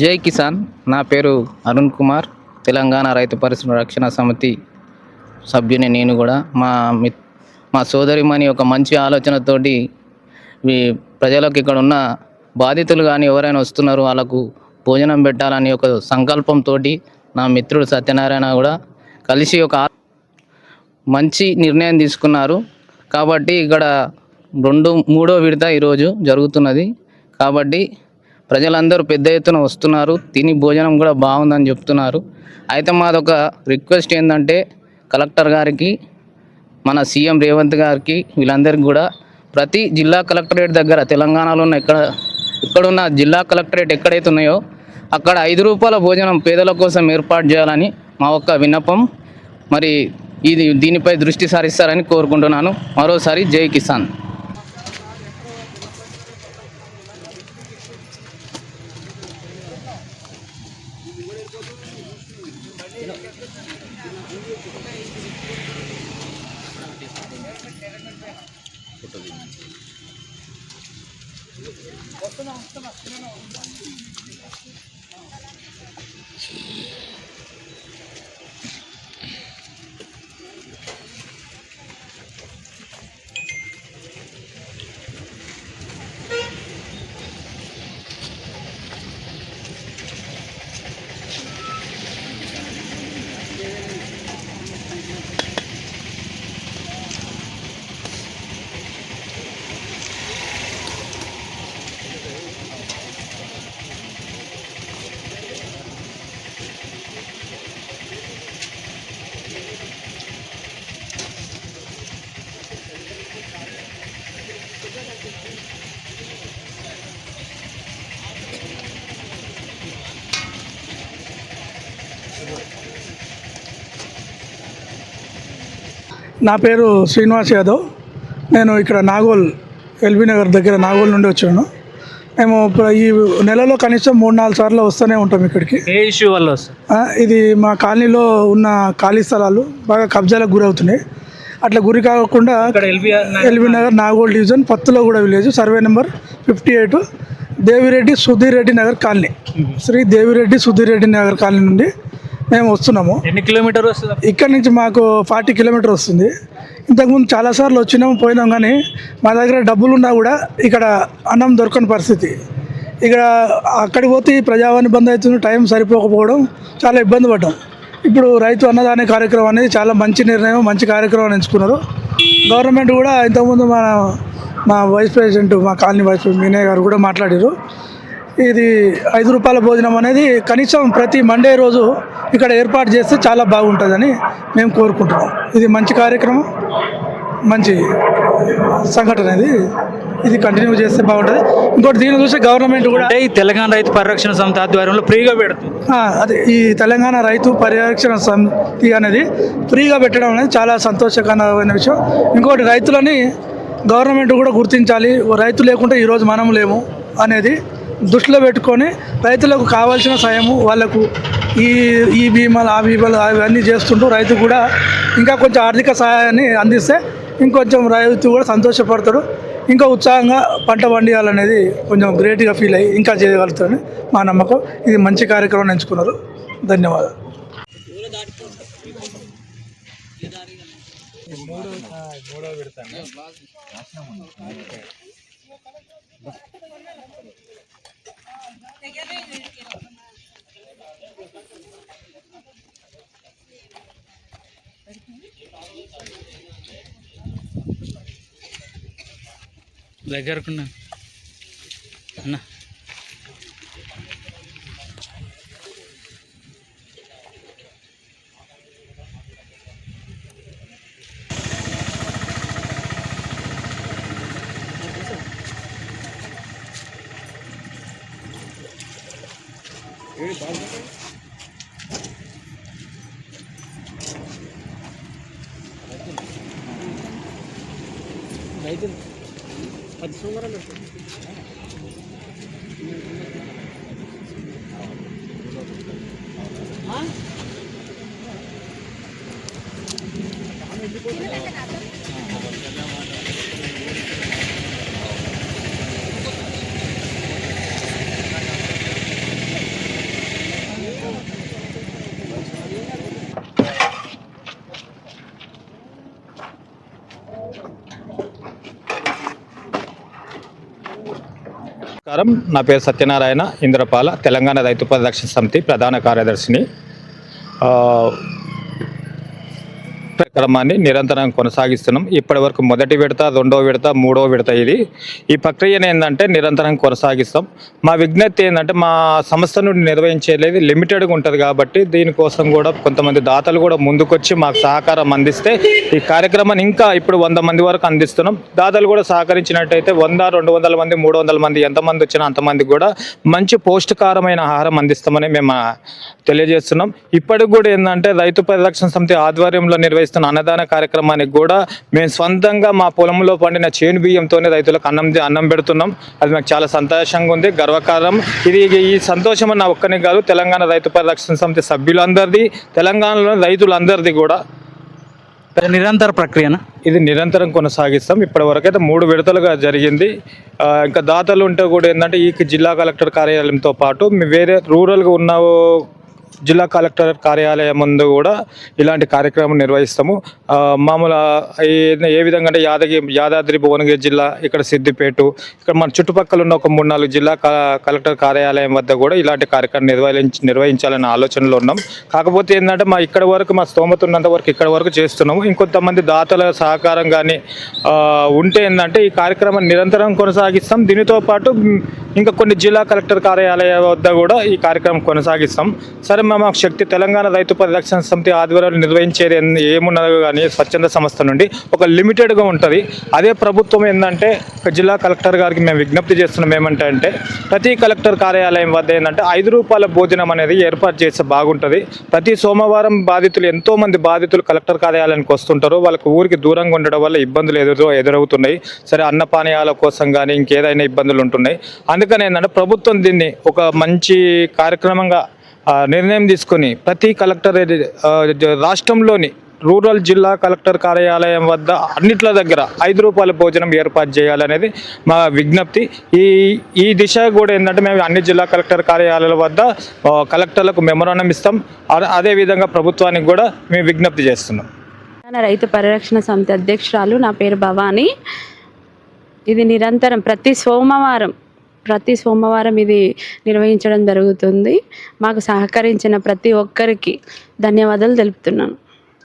జై కిసాన్. నా పేరు అరుణ్ కుమార్. తెలంగాణ రైతు పరిశ్రమ రక్షణ సమితి సభ్యుని నేను కూడా. మా మి మా సోదరిమణి ఒక మంచి ఆలోచనతోటి ప్రజలకు ఇక్కడ ఉన్న బాధితులు కానీ ఎవరైనా వస్తున్నారు వాళ్ళకు భోజనం పెట్టాలని ఒక సంకల్పంతో నా మిత్రుడు సత్యనారాయణ కూడా కలిసి ఒక మంచి నిర్ణయం తీసుకున్నారు. కాబట్టి ఇక్కడ రెండు మూడో విడత ఈరోజు జరుగుతున్నది. కాబట్టి ప్రజలందరూ పెద్ద ఎత్తున వస్తున్నారు. తిని భోజనం కూడా బాగుందని చెప్తున్నారు. అయితే మాదొక రిక్వెస్ట్ ఏంటంటే కలెక్టర్ గారికి మన సీఎం రేవంత్ గారికి వీళ్ళందరికీ కూడా ప్రతి జిల్లా కలెక్టరేట్ దగ్గర తెలంగాణలో ఉన్న ఎక్కడ ఇక్కడున్న జిల్లా కలెక్టరేట్ ఎక్కడైతే ఉన్నాయో అక్కడ ఐదు రూపాయల భోజనం పేదల కోసం ఏర్పాటు చేయాలని మా ఒక్క విన్నపం. మరి ఇది దీనిపై దృష్టి సారిస్తారని కోరుకుంటున్నాను. మరోసారి జై కిసాన్. నా పేరు శ్రీనివాస్ యాదవ్. నేను ఇక్కడ నాగోల్ ఎల్బీ నగర్ దగ్గర నాగోల్ నుండి వచ్చాను. మేము ఈ నెలలో కనీసం మూడు నాలుగు సార్లు వస్తూనే ఉంటాం ఇక్కడికి. ఏ ఇష్యూ వల్ల ఇది మా కాలనీలో ఉన్న ఖాళీ స్థలాలు బాగా కబ్జాలకు గురవుతున్నాయి. అట్లా గురి కాకుండా ఎల్బీ నగర్ నాగోల్ డివిజన్ పత్తులో కూడా village survey number fifty eight Devireddy Sudheer Reddy Nagar colony. Shri Devireddy Sudheer Reddy Nagar colony నుండి మేము వస్తున్నాము. ఎన్ని కిలోమీటర్ వస్తుంది? ఇక్కడ నుంచి మాకు ఫార్టీ కిలోమీటర్ వస్తుంది. ఇంతకుముందు చాలాసార్లు వచ్చినాము పోయినాం కానీ మా దగ్గర డబ్బులు ఉన్నా కూడా ఇక్కడ అన్నం దొరకని పరిస్థితి. ఇక్కడ అక్కడికి పోతే ప్రజావాణి బంద్ అవుతుంది టైం సరిపోకపోవడం చాలా ఇబ్బంది పడ్డాం. ఇప్పుడు రైతు అన్నదాన కార్యక్రమం అనేది చాలా మంచి నిర్ణయం మంచి కార్యక్రమం ఎంచుకున్నారు. గవర్నమెంట్ కూడా ఇంతకుముందు మన మా వైస్ ప్రెసిడెంట్ మా కాలనీ వైస్ ప్రెసిడెంట్ మీనయ్య గారు కూడా మాట్లాడారు. ఇది ఐదు రూపాయల భోజనం అనేది కనీసం ప్రతి మండే రోజు ఇక్కడ ఏర్పాటు చేస్తే చాలా బాగుంటుందని మేము కోరుకుంటున్నాం. ఇది మంచి కార్యక్రమం మంచి సంఘటన ఇది. ఇది కంటిన్యూ చేస్తే బాగుంటుంది. ఇంకోటి దీన్ని చూసి గవర్నమెంట్ కూడా ఈ తెలంగాణ రైతు పరిరక్షణ సమితి ఆధ్వర్యంలో ఫ్రీగా పెడుతుంది. అదే ఈ తెలంగాణ రైతు పరిరక్షణ సమితి అనేది ఫ్రీగా పెట్టడం అనేది చాలా సంతోషకరమైన విషయం. ఇంకోటి రైతులని గవర్నమెంట్ కూడా గుర్తించాలి. రైతు లేకుంటే ఈరోజు మనం లేము అనేది దృష్టిలో పెట్టుకొని రైతులకు కావాల్సిన సాయము వాళ్ళకు ఈ ఈ బీమాలు ఆ బీమాలు అవన్నీ చేస్తుంటూ రైతు కూడా ఇంకా కొంచెం ఆర్థిక సహాయాన్ని అందిస్తే ఇంకొంచెం రైతు కూడా సంతోషపడతాడు. ఇంకా ఉత్సాహంగా పంట పండియాలనేది కొంచెం గ్రేట్గా ఫీల్ అయ్యి ఇంకా చేయగలుగుతారని మా నమ్మకం. ఇది మంచి కార్యక్రమం ఎంచుకున్నారు. ధన్యవాదాలు. దగ్గరకున్నా అన్న ఏడు బాగుంది Hadi sonra mı? నమస్కారం. నా పేరు సత్యనారాయణ. ఇంద్రపాల తెలంగాణ రైతు పరిరక్షణ సమితి ప్రధాన కార్యదర్శిని. ఆ, కార్యక్రమాన్ని నిరంతరం కొనసాగిస్తున్నాం. ఇప్పటి వరకు మొదటి విడత రెండవ విడత మూడవ విడత ఇది. ఈ ప్రక్రియను ఏంటంటే నిరంతరం కొనసాగిస్తాం. మా విజ్ఞప్తి ఏంటంటే మా సంస్థ నుండి నిర్వహించేది లిమిటెడ్గా ఉంటుంది కాబట్టి దీనికోసం కూడా కొంతమంది దాతలు కూడా ముందుకొచ్చి మాకు సహకారం అందిస్తే ఈ కార్యక్రమాన్ని ఇంకా ఇప్పుడు వంద మంది వరకు అందిస్తున్నాం. దాతలు కూడా సహకరించినట్టయితే వంద రెండు వందల మంది మూడు వందల మంది ఎంతమంది వచ్చినా అంతమంది కూడా మంచి పౌష్టికారమైన ఆహారం అందిస్తామని మేము తెలియజేస్తున్నాం. ఇప్పటికి కూడా ఏంటంటే రైతు పరిరక్షణ సమితి ఆధ్వర్యంలో నిర్వహిస్తున్న అన్నదాన కార్యక్రమానికి కూడా మేము స్వంతంగా మా పొలంలో పండిన చేను బియ్యంతోనే రైతులకు అన్నం అన్నం పెడుతున్నాం. అది మాకు చాలా సంతోషంగా ఉంది గర్వకారం ఇది ఈ సంతోషం నా ఒక్కనే కాదు తెలంగాణ రైతు పరిరక్షణ సమితి సభ్యులందరిది తెలంగాణలో రైతులందరిది కూడా. నిరంతర ప్రక్రియనా? ఇది నిరంతరం కొనసాగిస్తాం. ఇప్పటి వరకైతే మూడు విడతలుగా జరిగింది. ఇంకా దాతలు ఉంటే కూడా ఏంటంటే ఈ జిల్లా కలెక్టర్ కార్యాలయంతో పాటు మీ వేరే రూరల్గా ఉన్న జిల్లా కలెక్టర్ కార్యాలయం ముందు కూడా ఇలాంటి కార్యక్రమం నిర్వహిస్తాము. మామూలు ఏ- విధంగా అంటే యాదగిరి యాదాద్రి భువనగిరి జిల్లా ఇక్కడ సిద్దిపేట ఇక్కడ మన చుట్టుపక్కల ఉన్న ఒక మూడు నాలుగు జిల్లా కలెక్టర్ కార్యాలయం వద్ద కూడా ఇలాంటి కార్యక్రమం నిర్వహించి నిర్వహించాలనే ఆలోచనలో ఉన్నాం. కాకపోతే ఏంటంటే మా ఇక్కడ వరకు మా స్తోమత ఉన్నంత వరకు ఇక్కడ వరకు చేస్తున్నాము. ఇంకొంతమంది దాతల సహకారం కానీ ఉంటే ఏంటంటే ఈ కార్యక్రమం నిరంతరం కొనసాగిస్తాం. దీనితో పాటు ఇంకా కొన్ని జిల్లా కలెక్టర్ కార్యాలయం వద్ద కూడా ఈ కార్యక్రమం కొనసాగిస్తాం. సరే మా శక్తి తెలంగాణ రైతు పరిరక్షణ సమితి ఆధ్వర్యంలో నిర్వహించేది ఏమున్నదో కానీ స్వచ్ఛంద సంస్థ నుండి ఒక లిమిటెడ్గా ఉంటుంది. అదే ప్రభుత్వం ఏంటంటే ఒక జిల్లా కలెక్టర్ గారికి మేము విజ్ఞప్తి చేస్తున్నాం ఏమంటే అంటే ప్రతి కలెక్టర్ కార్యాలయం వద్ద ఏంటంటే ఐదు రూపాయల భోజనం అనేది ఏర్పాటు చేస్తే బాగుంటుంది. ప్రతి సోమవారం బాధితులు ఎంతో మంది బాధితులు కలెక్టర్ కార్యాలయానికి వస్తుంటారు. వాళ్ళకి ఊరికి దూరంగా ఉండడం వల్ల ఇబ్బందులు ఎదురు ఎదురవుతున్నాయి. సరే అన్నపానీయాల కోసం కానీ ఇంకేదైనా ఇబ్బందులు ఉంటున్నాయి. అందుకని ఏంటంటే ప్రభుత్వం దీన్ని ఒక మంచి కార్యక్రమంగా నిర్ణయం తీసుకొని ప్రతి కలెక్టర్ రాష్ట్రంలోని రూరల్ జిల్లా కలెక్టర్ కార్యాలయం వద్ద అన్నిట్ల దగ్గర ఐదు రూపాయల భోజనం ఏర్పాటు చేయాలనేది మా విజ్ఞప్తి. ఈ ఈ దిశ కూడా ఏంటంటే మేము అన్ని జిల్లా కలెక్టర్ కార్యాలయాల వద్ద కలెక్టర్లకు మెమరాండం ఇస్తాం. అదే- అదేవిధంగా ప్రభుత్వానికి కూడా మేము విజ్ఞప్తి చేస్తున్నాం. రైతు పరిరక్షణ సమితి అధ్యక్షురాలు నా పేరు భవాని. ఇది నిరంతరం ప్రతి సోమవారం ప్రతి సోమవారం ఇది నిర్వహించడం జరుగుతుంది. మాకు సహకరించిన ప్రతి ఒక్కరికి ధన్యవాదాలు తెలుపుతున్నాను.